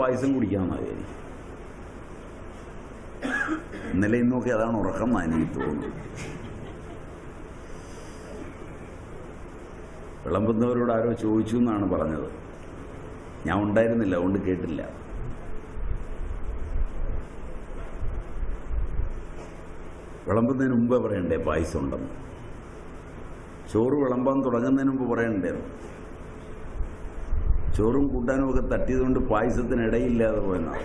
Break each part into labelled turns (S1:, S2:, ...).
S1: പായസം കുടിക്കാമെന്നാ വിചാരി ഇന്നലെ ഇന്നൊക്കെ അതാണ് ഉറക്കം എനിക്ക് തോന്നുന്നത്. വിളമ്പുന്നവരോട് ആരോ ചോദിച്ചു എന്നാണ് പറഞ്ഞത്. ഞാൻ ഉണ്ടായിരുന്നില്ല അതുകൊണ്ട് കേട്ടില്ല. വിളമ്പുന്നതിന് മുമ്പേ പറയണ്ടേ പായസം ഉണ്ടെന്ന്? ചോറ് വിളമ്പാൻ തുടങ്ങുന്നതിന് മുമ്പ് പറയണ്ടേ? ചോറും കൂട്ടാനും ഒക്കെ തട്ടിയതുകൊണ്ട് പായസത്തിന് ഇടയില്ലാതെ പോയെന്നാണ്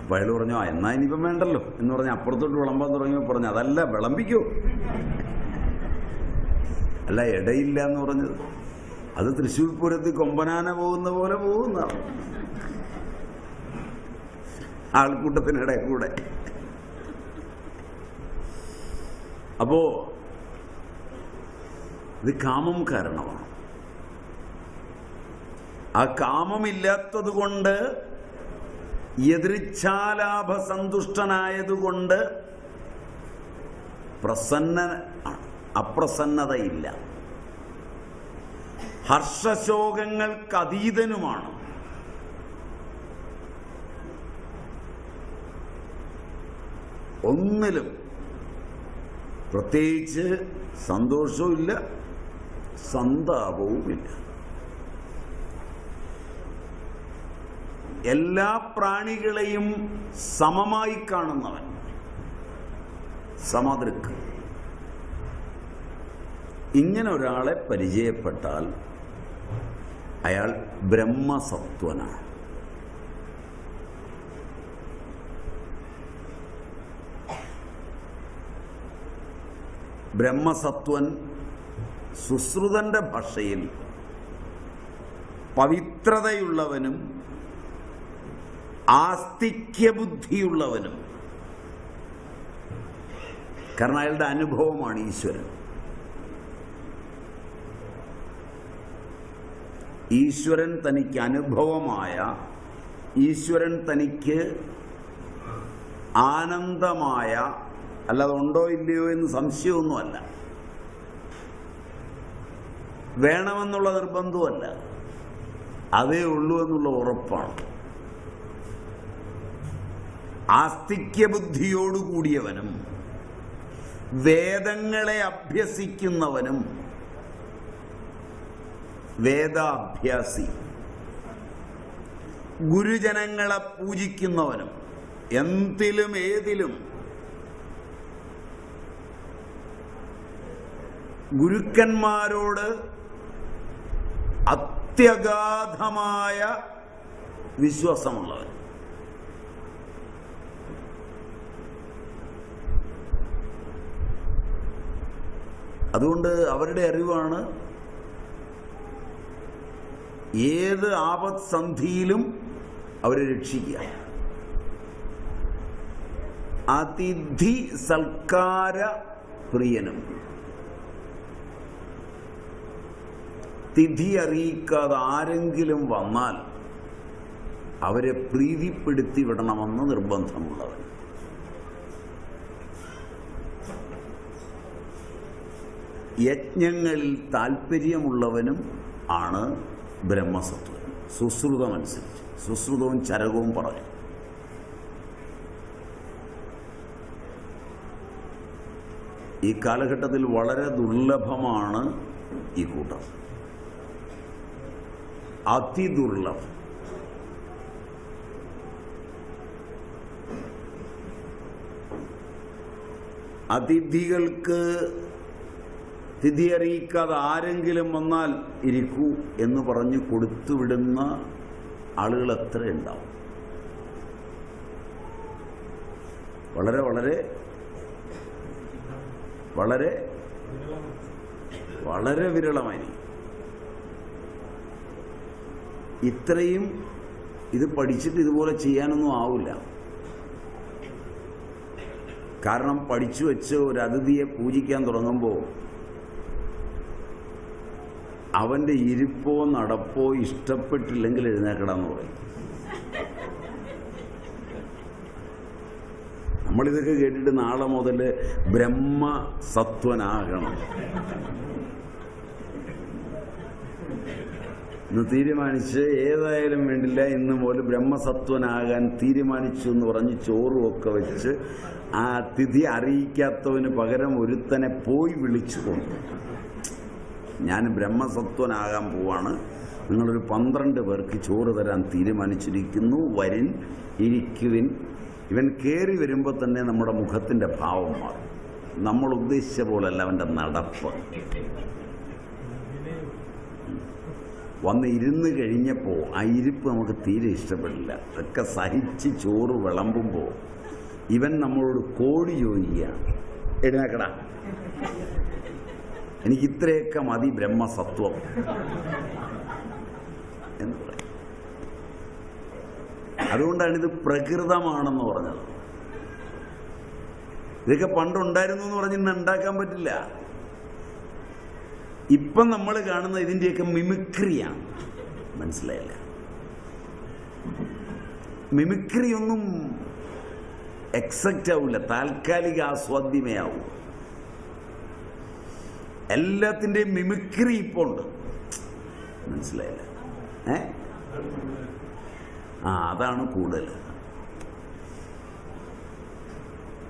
S1: അപ്പൊ അയാൾ പറഞ്ഞു ആ എന്നാ ഇനിയിപ്പം വേണ്ടല്ലോ. എന്ന് പറഞ്ഞ് അപ്പുറത്തോട്ട് വിളമ്പാൻ തുടങ്ങിയപ്പോൾ പറഞ്ഞു അതല്ല വിളമ്പിക്കോ. അല്ല ഇടയില്ല എന്ന് പറഞ്ഞത്. അത് തൃശ്ശൂർ പൂരത്തിൽ കൊമ്പനാന പോകുന്ന പോലെ പോകുന്നതാണ് ആൾക്കൂട്ടത്തിനിടെ കൂടെ. അപ്പോ ഇത് കാമം കാരണമാണ്. ആ കാമമില്ലാത്തത് കൊണ്ട് എതിർച്ഛാലാഭസന്തുഷ്ടനായതുകൊണ്ട് പ്രസന്ന അപ്രസന്നതയില്ല. ഹർഷശോകങ്ങൾക്ക് അതീതനുമാണ് ഒന്നിലും പ്രത്യേകിച്ച് സന്തോഷവുമില്ല. സന്താപവുമില്ല എല്ലാ പ്രാണികളെയും സമമായി കാണുന്നവൻ. സമദൃക്ക്. ഇങ്ങനെ ഒരാളെ പരിചയപ്പെട്ടാൽ അയാൾ ബ്രഹ്മസത്വനാണ്. ബ്രഹ്മസത്വൻ സുശ്രുതന്റെ ഭാഷയിൽ പവിത്രതയുള്ളവനും ആസ്തിക്യബുദ്ധിയുള്ളവനും. കാരണം അയാളുടെ അനുഭവമാണ് ഈശ്വരൻ. ഈശ്വരൻ തനിക്ക് അനുഭവമായ ഈശ്വരൻ തനിക്ക് ആനന്ദമായ അല്ലാതെ ഉണ്ടോ ഇല്ലയോ എന്ന് സംശയമൊന്നുമല്ല. വേണമെന്നുള്ള നിർബന്ധമല്ല അതേ ഉള്ളൂ എന്നുള്ള ഉറപ്പാണ്. ആസ്തിക്യബുദ്ധിയോടുകൂടിയവനും വേദങ്ങളെ അഭ്യസിക്കുന്നവനും വേദാഭ്യാസി ഗുരുജനങ്ങളെ പൂജിക്കുന്നവനും എന്തിലും ഏതിലും ഗുരുക്കന്മാരോട് അത്യഗാധമായ വിശ്വാസമുള്ളവൻ. അതുകൊണ്ട് അവരുടെ അറിവാണ് ഏത് ആപത് സന്ധിയിലും അവരെ രക്ഷിക്കുക. അതിഥി സൽക്കാര പ്രിയനും തിഥി അറിയിക്കാതെ ആരെങ്കിലും വന്നാൽ അവരെ പ്രീതിപ്പെടുത്തി വിടണമെന്ന് നിർബന്ധമുള്ളവൻ. യജ്ഞങ്ങളിൽ താല്പര്യമുള്ളവനും ആണ് ബ്രഹ്മസത്വം സുശ്രുതമനുസരിച്ച് സുശ്രുതവും ചരകവും പറഞ്ഞു. ഈ കാലഘട്ടത്തിൽ വളരെ ദുർലഭമാണ് ഈ കൂട്ടം. അതിദുർലഭം. അതിഥികൾക്ക് തിഥി അറിയിക്കാതെ ആരെങ്കിലും വന്നാൽ ഇരിക്കൂ എന്ന് പറഞ്ഞ് കൊടുത്തുവിടുന്ന ആളുകൾ എത്ര ഉണ്ടാവും. വളരെ വളരെ വളരെ വളരെ വിരളമായി ഇത്രയും ഇത് പഠിച്ചിട്ട് ഇതുപോലെ ചെയ്യാനൊന്നും ആവില്ല. കാരണം പഠിച്ചു വെച്ച് ഒരു അതിഥിയെ പൂജിക്കാൻ തുടങ്ങുമ്പോൾ അവന്റെ ഇരിപ്പോ നടപ്പോ ഇഷ്ടപ്പെട്ടില്ലെങ്കിൽ എഴുന്നേക്കടാന്ന് പറയും. നമ്മളിതൊക്കെ കേട്ടിട്ട് നാളെ മുതൽ ബ്രഹ്മസത്വനാകണം. ഇന്ന് തീരുമാനിച്ച് ഏതായാലും വേണ്ടില്ല. ഇന്ന് പോലും ബ്രഹ്മസത്വനാകാൻ തീരുമാനിച്ചു എന്ന് പറഞ്ഞ് ചോറുമൊക്കെ വെച്ച് ആ തിഥി അറിയിക്കാത്തവന് പകരം ഒരുത്തനെ പോയി വിളിച്ചു കൊണ്ടു. ഞാൻ ബ്രഹ്മസത്വനാകാൻ പോവാണ്. നിങ്ങളൊരു പന്ത്രണ്ട് പേർക്ക് ചോറ് തരാൻ തീരുമാനിച്ചിരിക്കുന്നു. വരിൻ ഇരിക്കുവിൻ. ഇവൻ കയറി വരുമ്പോൾ തന്നെ നമ്മുടെ മുഖത്തിന്റെ ഭാവം മാറും. നമ്മൾ ഉദ്ദേശിച്ച പോലല്ല അവന്റെ നടപ്പ്. വന്ന് ഇരുന്ന് കഴിഞ്ഞപ്പോൾ ആ ഇരിപ്പ് നമുക്ക് തീരെ ഇഷ്ടപ്പെടില്ല. ഒക്കെ സഹിച്ച് ചോറ് വിളമ്പുമ്പോൾ ഇവൻ നമ്മളോട് കോടി ചോദിക്കുകയാണ്. എഴുന്നേക്കടാ. എനിക്ക് ഇത്രയൊക്കെ മതി ബ്രഹ്മസത്വം എന്ന് പറയും. അതുകൊണ്ടാണ് ഇത് പ്രകൃതമാണെന്ന് പറഞ്ഞത്. ഇതൊക്കെ പണ്ടുണ്ടായിരുന്നു എന്ന് പറഞ്ഞ് ഇന്ന് ഉണ്ടാക്കാൻ പറ്റില്ല. ഇപ്പം നമ്മൾ കാണുന്ന ഇതിന്റെയൊക്കെ മിമിക്രിയാണ്. മനസ്സിലായില്ല? മിമിക്രി ഒന്നും എക്സക്റ്റ് ആവില്ല താൽക്കാലിക ആസ്വാദ്യമേ ആവൂ. എല്ലാത്തിന്റെയും മിമിക്രി ഇപ്പോൾ ഉണ്ട്. മനസ്സിലായില്ല? ഏ? ആ അതാണ് കൂടുതൽ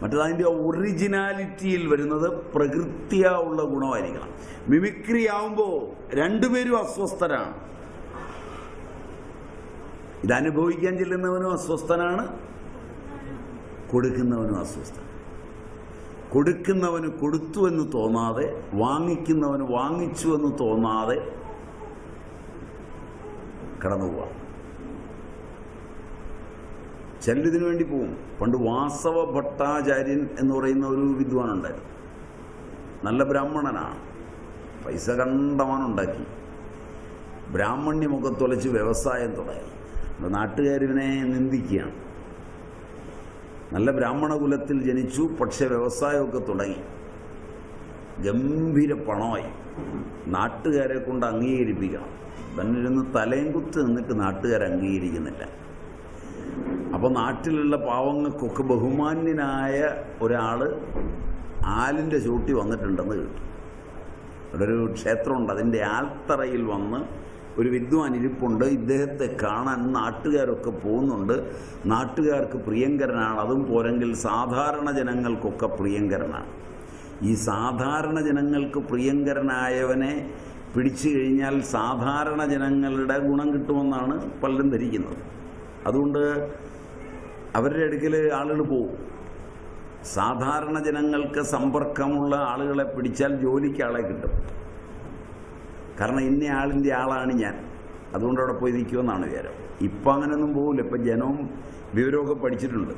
S1: മറ്റത് അതിന്റെ ഒറിജിനാലിറ്റിയിൽ വരുന്നത് പ്രകൃതിയുള്ള ഗുണമായിരിക്കണം. മിമിക്രി ആവുമ്പോൾ രണ്ടുപേരും അസ്വസ്ഥരാണ്. ഇതനുഭവിക്കാൻ ചെല്ലുന്നവനും അസ്വസ്ഥനാണ് കൊടുക്കുന്നവനും അസ്വസ്ഥൻ. കൊടുക്കുന്നവന് കൊടുത്തു എന്ന് തോന്നാതെ വാങ്ങിക്കുന്നവന് വാങ്ങിച്ചു എന്ന് തോന്നാതെ കടന്നു പോവാം ചിലരിതിനു വേണ്ടി പോവും. പണ്ട് വാസവ ഭട്ടാചാര്യൻ എന്ന് പറയുന്ന ഒരു വിദ്വാനുണ്ടായിരുന്നു. നല്ല ബ്രാഹ്മണനാണ്. പൈസ കണ്ടമാനുണ്ടാക്കി ബ്രാഹ്മണ്യമൊക്കെ തുലച്ച് വ്യവസായം തുടങ്ങി. നാട്ടുകാരിവനെ നിന്ദിക്കുകയാണ്. നല്ല ബ്രാഹ്മണ കുലത്തിൽ ജനിച്ചു പക്ഷെ വ്യവസായമൊക്കെ തുടങ്ങി. ഗംഭീര പണമായി. നാട്ടുകാരെ കൊണ്ട് അംഗീകരിപ്പിക്കണം. തന്നിരുന്ന് തലയും കുത്ത് നിന്നിട്ട് നാട്ടുകാർ അംഗീകരിക്കുന്നില്ല. അപ്പോൾ നാട്ടിലുള്ള പാവങ്ങൾക്കൊക്കെ ബഹുമാന്യനായ ഒരാൾ ആലിന്റെ ചൂട്ടി വന്നിട്ടുണ്ടെന്ന് കേട്ടു. അവിടെ ഒരു ക്ഷേത്രമുണ്ട്. അതിന്റെ ആൽത്തറയിൽ വന്ന് ഒരു വിദ്വാൻ ഇരിപ്പുണ്ട്. ഇദ്ദേഹത്തെ കാണാൻ നാട്ടുകാരൊക്കെ പോകുന്നുണ്ട്. നാട്ടുകാർക്ക് പ്രിയങ്കരനാണ്. അതും പോരെങ്കിൽ സാധാരണ ജനങ്ങൾക്കൊക്കെ പ്രിയങ്കരനാണ്. ഈ സാധാരണ ജനങ്ങൾക്ക് പ്രിയങ്കരനായവനെ പിടിച്ചു കഴിഞ്ഞാൽ സാധാരണ ജനങ്ങളുടെ ഗുണം കിട്ടുമെന്നാണ് പലരും ധരിക്കുന്നത്. അതുകൊണ്ട് അവരുടെ അടുക്കൽ ആളുകൾ പോകും സാധാരണ ജനങ്ങൾക്ക് സമ്പർക്കമുള്ള ആളുകളെ പിടിച്ചാൽ ജോലിക്ക് ആളെ കിട്ടും. കാരണം ഇന്ന ആളിന്റെ ആളാണ് ഞാൻ. അതുകൊണ്ട് അവിടെ പോയി നിൽക്കുമെന്നാണ് വിചാരം. ഇപ്പം അങ്ങനെയൊന്നും പോകില്ല ഇപ്പം ജനവും വിവരമൊക്കെ പഠിച്ചിട്ടുണ്ട്.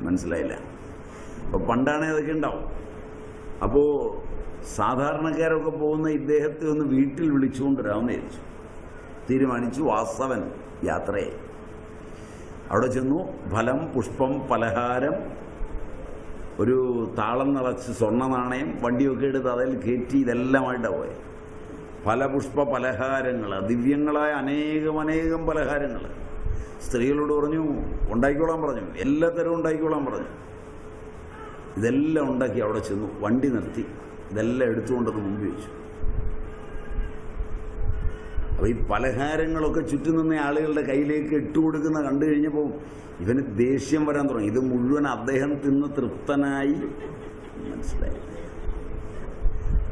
S1: മനസ്സിലായില്ല. അപ്പോൾ പണ്ടാണേ അതൊക്കെ ഉണ്ടാവും. അപ്പോൾ സാധാരണക്കാരൊക്കെ പോകുന്ന ഇദ്ദേഹത്തെ ഒന്ന് വീട്ടിൽ വിളിച്ചുകൊണ്ടുവരാമെന്ന് വിചാരിച്ചു. തീരുമാനിച്ചു വാസവൻ യാത്രയെ അവിടെ ചെന്നു. ഫലം പുഷ്പം പലഹാരം ഒരു താളം നിറച്ച് സ്വർണ നാണയം വണ്ടിയൊക്കെ എടുത്ത് അതിൽ കയറ്റി ഇതെല്ലാമായിട്ടാണ് പോയത് ഫലപുഷ്പ പലഹാരങ്ങൾ ദിവ്യങ്ങളായ അനേകം അനേകം പലഹാരങ്ങൾ. സ്ത്രീകളോട് പറഞ്ഞു ഉണ്ടാക്കിക്കോളാൻ പറഞ്ഞു. എല്ലാ തരവും ഉണ്ടാക്കിക്കോളാൻ പറഞ്ഞു. ഇതെല്ലാം ഉണ്ടാക്കി അവിടെ ചെന്നു. വണ്ടി നിർത്തി. ഇതെല്ലാം എടുത്തുകൊണ്ടത് മുമ്പ് വെച്ചു. അപ്പോൾ ഈ പലഹാരങ്ങളൊക്കെ ചുറ്റും നിന്ന ആളുകളുടെ കയ്യിലേക്ക് ഇട്ടുകൊടുക്കുന്ന കണ്ടു കഴിഞ്ഞപ്പോൾ ഇവന് ദേഷ്യം വരാൻ തുടങ്ങി. ഇത് മുഴുവൻ അദ്ദേഹം തിന്ന് തൃപ്തനായി. മനസ്സിലായി.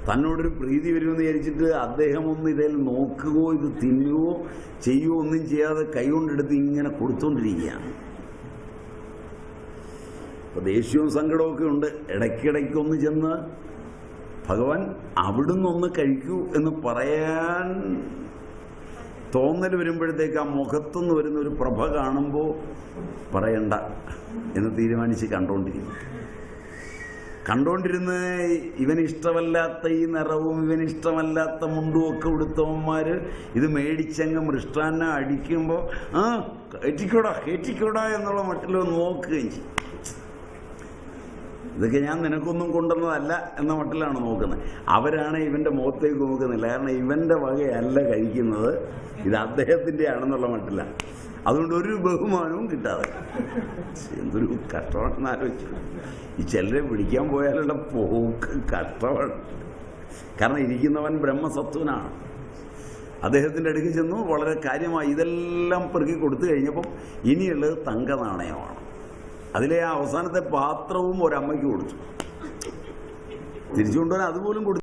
S1: തന്നോടൊരു പ്രീതി വരുമെന്ന് വിചാരിച്ചിട്ട് അദ്ദേഹം ഒന്ന് ഇതിൽ നോക്കുകയോ ഇത് തിന്നുകയോ ചെയ്യുകയോ ഒന്നും ചെയ്യാതെ കൈകൊണ്ടെടുത്ത് ഇങ്ങനെ കൊടുത്തുകൊണ്ടിരിക്കുകയാണ് അപ്പോൾ ദേഷ്യവും സങ്കടവും ഒക്കെ ഉണ്ട്. ഇടയ്ക്കിടയ്ക്ക് ഒന്ന് ചെന്ന് ഭഗവാൻ അവിടുന്ന് ഒന്ന് കഴിക്കൂ എന്ന് പറയാൻ തോന്നൽ വരുമ്പോഴത്തേക്ക് ആ മുഖത്തുനിന്ന് വരുന്ന ഒരു പ്രഭ കാണുമ്പോൾ പറയണ്ട എന്ന് തീരുമാനിച്ച് കണ്ടുകൊണ്ടിരിക്കും കണ്ടുകൊണ്ടിരുന്ന് ഇവനിഷ്ടമല്ലാത്ത ഈ നിറവും ഇവനിഷ്ടമല്ലാത്ത മുണ്ടും ഒക്കെ ഉടുത്തവന്മാർ ഇത് മേടിച്ചങ്ങ് മൃഷ്ടാന അടിക്കുമ്പോൾ ആ കയറ്റിക്കൂടാ കയറ്റിക്കൂടാ എന്നുള്ള മട്ടിൽ നോക്കുകയും ചെയ്യും. ഇതൊക്കെ ഞാൻ നിനക്കൊന്നും കൊണ്ടുവന്നതല്ല എന്ന മട്ടിലാണ് നോക്കുന്നത്. അവരാണ് ഇവന്റെ മുഖത്തേക്ക് നോക്കുന്നില്ല കാരണം ഇവന്റെ വകയല്ല കഴിക്കുന്നത്. ഇത് അദ്ദേഹത്തിന്റെ ആണെന്നുള്ള മട്ടിലാണ് അതുകൊണ്ട് ഒരു ബഹുമാനവും കിട്ടാതെ. എന്തൊരു കഷ്ടമാണെന്ന് ആലോചിച്ചു. ഈ ചിലരെ പിടിക്കാൻ പോയാലുള്ള പോക്ക് കഷ്ടമാണ്. കാരണം ഇരിക്കുന്നവൻ ബ്രഹ്മസത്വനാണ്. അദ്ദേഹത്തിന്റെ അടുക്ക് ചെന്നു വളരെ കാര്യമായി ഇതെല്ലാം പെറുക്കി കൊടുത്തു കഴിഞ്ഞപ്പം ഇനിയുള്ളത് തങ്ക നാണയമാണ് അതിലെ ആ അവസാനത്തെ പാത്രവും ഒരമ്മയ്ക്ക് കൊടുത്തു. തിരിച്ചു കൊണ്ടുവരാൻ അതുപോലും കൊടുത്തു.